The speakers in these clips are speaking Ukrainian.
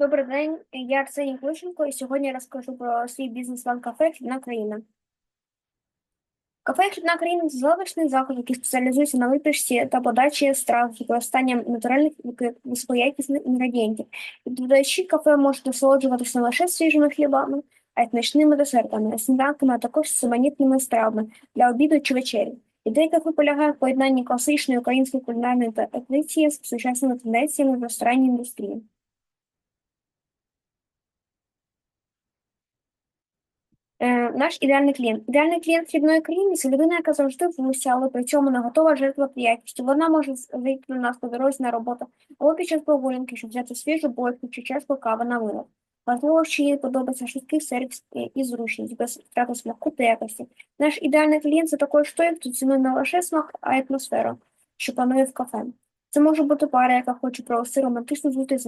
Добрий день, я Арсеній Глущенко, і сьогодні розкажу про свій бізнес-план кафе «Хлібна країна». Кафе «Хлібна країна» це залишний заклад, який спеціалізується на випічці та подачі страв з використанням натуральних високоякісних інгредієнтів. Відвідувачі кафе можуть насолоджуватися не лише свіжими хлібами, а й смачними десертами, сніданками, а також саманітними стравами для обіду чи вечері. Ідея кафе полягає в поєднанні класичної української кулінарної традиції з сучасними тенденціями в ресторанній індустрії. Е, наш ідеальний клієнт. Ідеальний клієнт хлібної країни це людина, яка завжди в гусі, але при цьому не готова жертвувати якістю. Вона може зайти до нас по дорозі на роботу або під час прогулянки, щоб взяти свіжу булочку чи чашку кави на вилок. Важливо, що їй подобається швидкий сервіс і- зручність, без втрати смаку та якості. Наш ідеальний клієнт це також той, хто цінує не лише смак, а й атмосферу, що панує в кафе. Це може бути пара, яка хоче провести романтичну за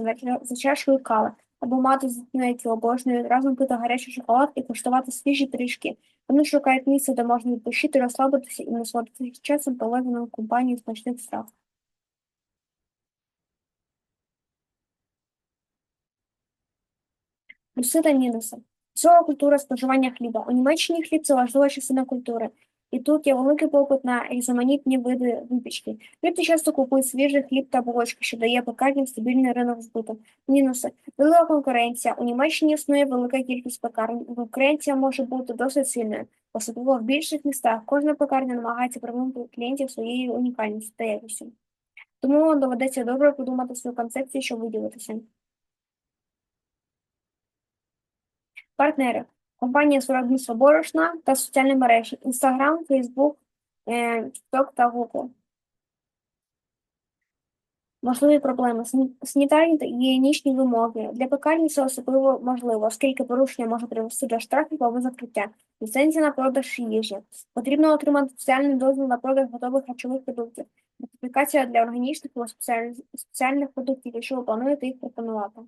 за чашкою кави, або мати дітьми, які обожнюють разом пити гарячий шоколад і куштувати свіжі трішки. Вони шукають місце, де можна відпочити, розслабитися і насолодитися часом проведеним в компанії смачних страв. Плюси та мінуси. Висока культура споживання хліба. У Німеччині хліб це важлива частина культури, і тут є великий попит на різноманітні види випічки. Люди часто купують свіжий хліб та булочки, що дає пекарням стабільний ринок збуту. Мінуси. Велика конкуренція. У Німеччині існує велика кількість пекарень. Конкуренція може бути досить сильною, особливо в більших містах. Кожна пекарня намагається привернути клієнтів своєю унікальністю та якістю. Тому доведеться добре подумати свою концепцію, щоб виділитися. Партнери. Компанія з виробництва борошна та соціальні мережі Instagram, Facebook, е, TikTok та Google. Можливі проблеми. Санітарні та гігієнічні вимоги. Для пекарні це особливо можливо, оскільки порушення може привести до штрафів або закриття. Ліцензія на продаж їжі. Потрібно отримати спеціальний дозвіл на продаж готових харчових продуктів. Сертифікація для органічних або спеціальних продуктів, якщо ви плануєте їх пропонувати.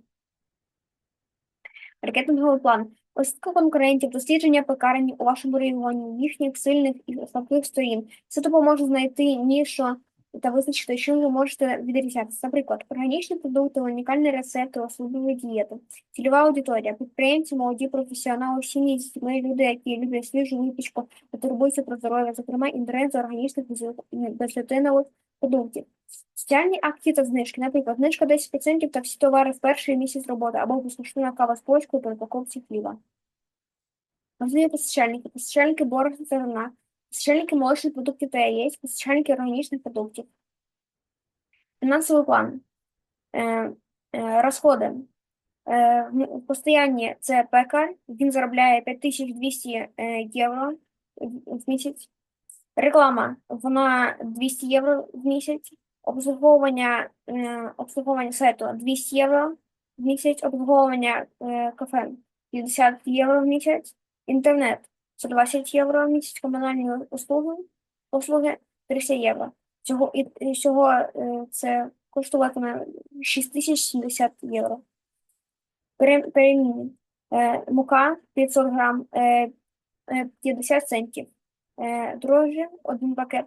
Маркетинговий план. Оцінка конкурентів, дослідження пекарень у вашому регіоні, їхніх сильних і слабких сторін. Це допоможе знайти нішу та визначити, чим ви можете відрізнятися. Наприклад, органічні продукти, унікальні рецепти, особливі дієти. Цільова аудиторія, підприємці, молоді професіонали, сім'ї з люди, які люблять свіжу випічку та турбуються про здоров'я, зокрема, інтерес до органічних безглютенових продуктів. Соціальні акції та знижки, наприклад, знижка 10% та всі товари в перший місяць роботи або безкоштовна кава з почкою при упаковці хліба. Можливі постачальники, постачальники борошна та зерна, постачальники молочних продуктів та яєць, постачальники органічних продуктів. Фінансовий план. Е, е, розходи. Е, постоянні це пекар, він заробляє 5200 е, євро в місяць. Реклама, вона 200 євро в місяць. Обслуговування, е, обслуговування сайту 200 євро в місяць, обслуговування е, кафе 50 євро в місяць, інтернет 120 євро в місяць, комунальні услуги, послуги 300 євро. Цього, і, всього е, це коштуватиме 6070 євро. Пере- Перемінні. Мука 500 грам, е, е, 50 центів. Дрожжі, один пакет,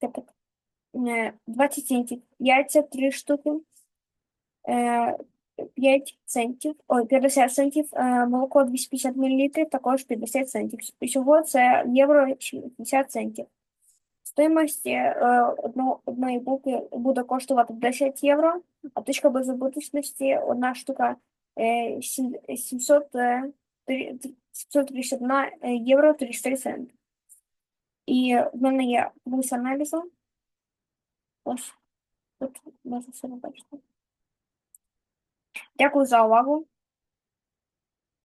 пакет, 20 центів. Яйця 3 штуки, е, 5 центів, ой, 50 центів. Е, молоко 250 мл, також 50 центів. Всього це євро 60 центів. Стоїмость е, одної булки буде коштувати 10 євро, а тичка беззабуточності одна штука е, сім- 700, е, три- 731 євро 33 центи. І в мене є плюс аналізу. Тут можна все побачити. Дякую за увагу.